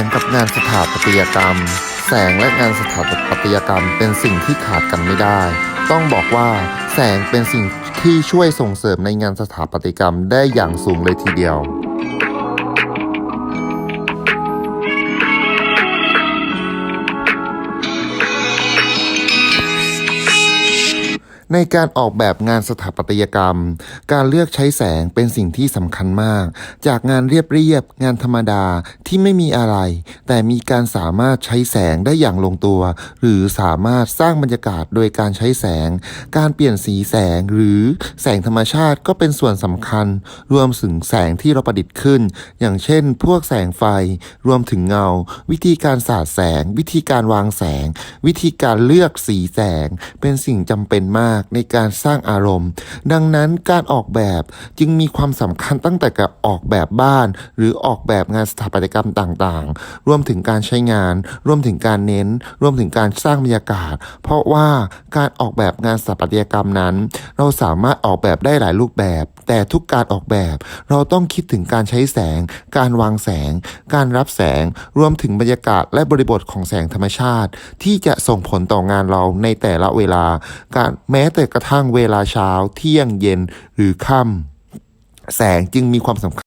งกับงานสถาปัตยกรรม แสงและงานสถาปัตยกรรมเป็นสิ่งที่ขาดกันไม่ได้ ต้องบอกว่าแสงเป็นสิ่งที่ช่วยส่งเสริมในงานสถาปัตยกรรมได้อย่างสูงเลยทีเดียว ในการออกแบบงานสถาปัตยกรรม การเลือกใช้แสงเป็นสิ่งที่สำคัญมาก จากงานเรียบๆงานธรรมดาที่ไม่มีอะไร แต่มีการสามารถใช้แสงได้อย่างลงตัว หรือสามารถสร้างบรรยากาศโดยการใช้แสง การเปลี่ยนสีแสงหรือแสงธรรมชาติก็เป็นส่วนสำคัญ รวมถึงแสงที่เราประดิษฐ์ขึ้น อย่างเช่น พวกแสงไฟ รวมถึงเงา วิธีการสาดแสง วิธีการวางแสง วิธีการเลือกสีแสง เป็นสิ่งจำเป็นมากในการสร้างอารมณ์ ดังนั้นการออกแบบจึงมีความสำคัญตั้งแต่กับออกแบบบ้าน หรือออกแบบงานสถาปัตยกรรมต่างๆ รวมถึงการใช้งาน รวมถึงการเน้น รวมถึงการสร้างบรรยากาศ เพราะว่าการออกแบบงานสถาปัตยกรรมนั้น เราสามารถออกแบบได้หลายรูปแบบ แต่ทุกการออกแบบ เราต้องคิดถึงการใช้แสง การวางแสง การรับแสง รวมถึงบรรยากาศและบริบทของแสงธรรมชาติ ที่จะส่งผลต่องานเราในแต่ละเวลา การแมม้แต่กระทั่งเวลาเช้าเที่ยงเย็นหรือค่ำแสงจึงมีความสำคัญ